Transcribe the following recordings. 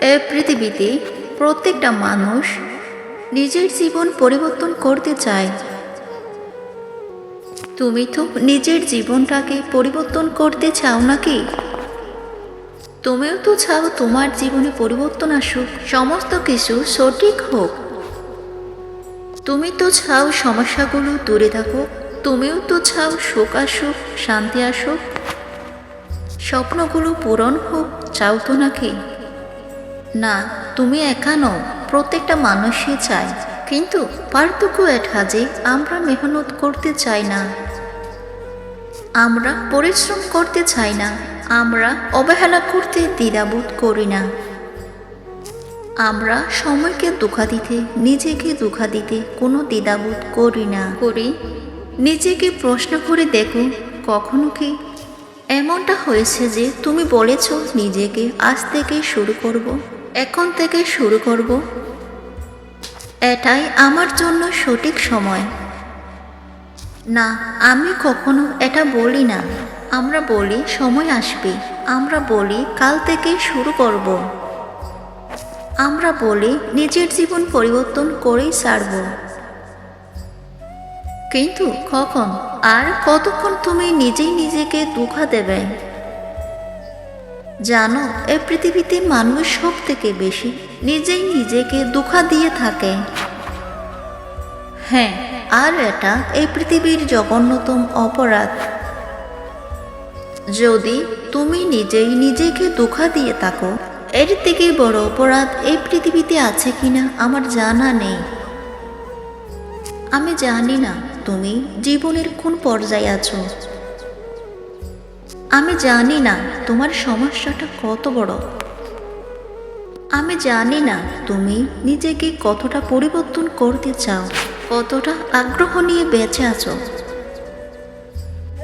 এ পৃথিবীতে প্রত্যেকটা মানুষ নিজের জীবন পরিবর্তন করতে চায়। তুমি তো নিজের জীবনটাকে পরিবর্তন করতে চাও নাকি? তুমিও তো চাও তোমার জীবনে পরিবর্তন আসুক, সমস্ত কিছু সঠিক হোক। তুমি তো চাও সমস্যাগুলো দূরে থাকুক, তুমিও তো চাও সুখ আসুক, শান্তি আসুক। স্বপ্নগুলো পূরণ হোক, চাও তো নাকি? না, তুমি একা নও প্রত্যেকটা মানুষই চায়, কিন্তু পার্থক্য এটা যে আমরা মেহনত করতে চাই না। আমরা পরিশ্রম করতে চাই না, আমরা অবহেলা করতে দ্বিধাবোধ করি না। আমরা সময়কে দুঃখা দিতে, নিজেকে দুঃখা দিতে কোনো দ্বিধাবোধ করি না। করি? নিজেকে প্রশ্ন করে দেখো, কখনো কি? এমনটা হয়েছে যে তুমি বলেছ নিজেকে আজ থেকে শুরু করব। এখন থেকে শুরু করব। এটাই আমার জন্য সঠিক সময়। না, আমি কখনো এটা বলি না। আমরা বলি সময় আসবে। আমরা বলি কাল থেকে শুরু করব। আমরা বলি নিজের জীবন পরিবর্তন করেই ছাড়ব। কিন্তু কখন আর কতক্ষণ তুমি নিজেই নিজেকে দুঃখা দেবে? জানো, এ পৃথিবীতে মানুষ সব থেকে বেশি নিজেই নিজেকে দুঃখা দিয়ে থাকে। হ্যাঁ আর এটা এই পৃথিবীর জঘন্যতম অপরাধ। যদি তুমি নিজেই নিজেকে দুঃখা দিয়ে থাকো, এর থেকে বড় অপরাধ এই পৃথিবীতে আছে কিনা আমার জানা নেই। আমি জানি না তুমি জীবনের কোন পর্যায়ে আছো। আমি জানি না তোমার সমস্যাটা কত বড়। আমি জানি না তুমি নিজেকে কতটা পরিবর্তন করতে চাও, কতটা আগ্রহ নিয়ে বেঁচে আছো।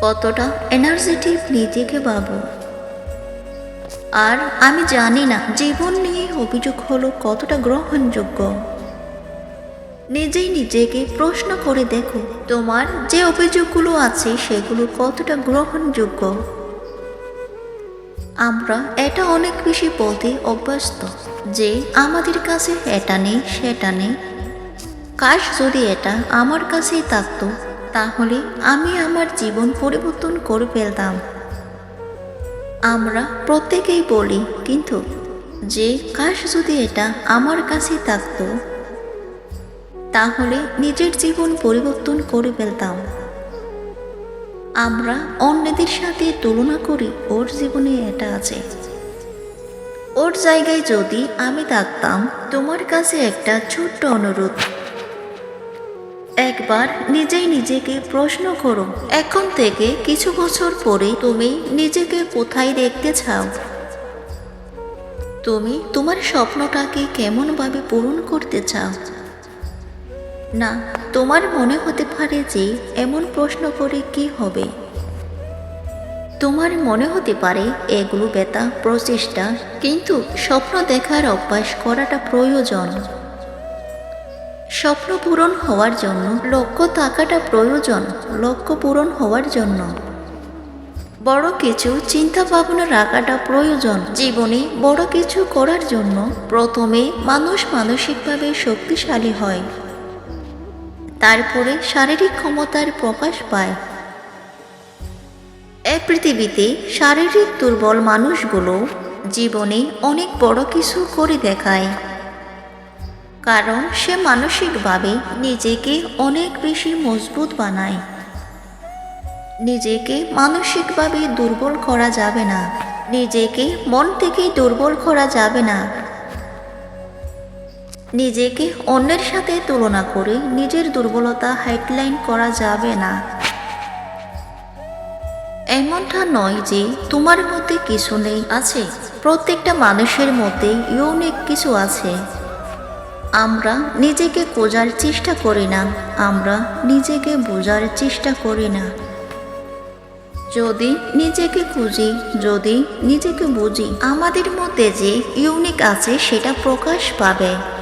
কতটা এনার্জেটিক নিজেকে ভাবো আর আমি জানি না জীবন নিয়ে অভিযোগ হলো কতটা গ্রহণযোগ্য। নিজেই নিজেকে প্রশ্ন করে দেখো, তোমার যে অভিযোগগুলো আছে সেগুলো কতটা গ্রহণযোগ্য। আমরা এটা অনেক বেশি বলতে অভ্যস্ত যে আমাদের কাছে এটা নেই, সেটা নেই। কাশ যদি এটা আমার কাছেই থাকতো, তাহলে আমি আমার জীবন পরিবর্তন করে ফেলতাম। আমরা প্রত্যেকেই বলি, কিন্তু যে কাশ যদি এটা আমার কাছেই থাকতো, তাহলে নিজের জীবন পরিবর্তন করে ফেলতাম। আমরা অন্যদের সাথে তুলনা করি, ওর জীবনে এটা আছে। ওর জায়গায় যদি আমি থাকতাম, তোমার কাছে একটা ছোট্ট অনুরোধ। একবার নিজেই নিজেকে প্রশ্ন করো, এখন থেকে কিছু বছর পরে তুমি নিজেকে কোথায় দেখতে চাও? তুমি তোমার স্বপ্নটাকে কেমনভাবে পূরণ করতে চাও? না, তোমার মনে হতে পারে যে এমন প্রশ্ন করে কি হবে? তোমার মনে হতে পারে এগুলো বেতা, প্রচেষ্টা, কিন্তু স্বপ্ন দেখার অভ্যাস করাটা প্রয়োজন। স্বপ্ন পূরণ হওয়ার জন্য, লক্ষ্য থাকাটা প্রয়োজন, লক্ষ্য পূরণ হওয়ার জন্য। বড় কিছু চিন্তা ভাবনা রাখাটা প্রয়োজন, জীবনে বড় কিছু করার জন্য। প্রথমে মানুষ মানসিকভাবে শক্তিশালী হয়। তারপরে শারীরিক ক্ষমতার প্রকাশ পায়। এ পৃথিবীতে শারীরিক দুর্বল মানুষগুলো জীবনে অনেক বড় কিছু করে দেখায়। কারণ সে মানসিকভাবে নিজেকে অনেক বেশি মজবুত বানায়। নিজেকে মানসিকভাবে দুর্বল করা যাবে না। নিজেকে মন থেকে দুর্বল করা যাবে না। নিজেকে অন্যের সাথে তুলনা করে নিজের দুর্বলতা হাইটলাইন করা যাবে না। এমনটা নয় যে তোমার মধ্যে কিছু নেই, আছে। প্রত্যেকটা মানুষের মধ্যে ইউনিক কিছু আছে। আমরা নিজেকে খোঁজার চেষ্টা করি না, আমরা নিজেকে বোঝার চেষ্টা করি না। যদি নিজেকে খুঁজি, যদি নিজেকে বুঝি, আমাদের মধ্যে যে ইউনিক আছে সেটা প্রকাশ পাবে।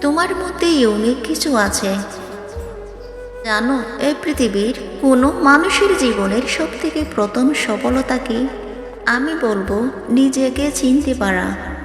তোমার মধ্যে ইউনিক কিছু আছে। জানো এই পৃথিবীর কোনো মানুষের জীবনের সব থেকে প্রথম সফলতা কি? আমি বলব, নিজেকে চিনতে পারা।